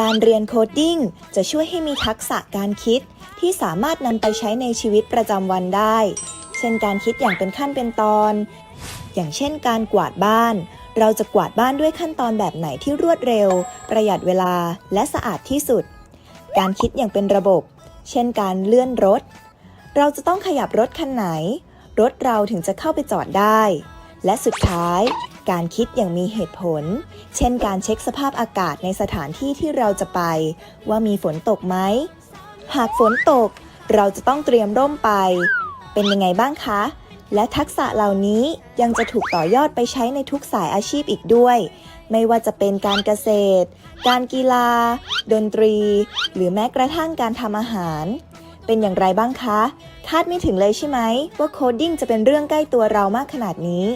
การเรียนโคดดิ้งจะช่วยให้มีทักษะการคิดที่สามารถนำไปใช้ในชีวิตประจำวันได้ เช่นการคิดอย่างเป็นขั้นเป็นตอน อย่างเช่นการกวาดบ้าน เราจะกวาดบ้านด้วยขั้นตอนแบบไหนที่รวดเร็ว ประหยัดเวลาและสะอาดที่สุด การคิดอย่างเป็นระบบ เช่นการเลื่อนรถ เราจะต้องขยับรถคันไหน รถเราถึงจะเข้าไปจอดได้ และสุดท้าย การคิดอย่างมีเหตุผล เช่นการเช็คสภาพอากาศในสถานที่ที่เราจะไป ว่ามีฝนตกไหม หากฝนตก เราจะต้องเตรียมร่มไป เป็นยังไงบ้างคะ และทักษะเหล่านี้ยังจะถูกต่อยอดไปใช้ในทุกสายอาชีพอีกด้วย ไม่ว่าจะเป็นการเกษตร การกีฬา ดนตรี หรือแม้กระทั่งการทำอาหาร เป็นอย่างไรบ้างคะ คาดไม่ถึงเลยใช่ไหมว่าโคดดิ้งจะเป็นเรื่องใกล้ตัวเรามากขนาดนี้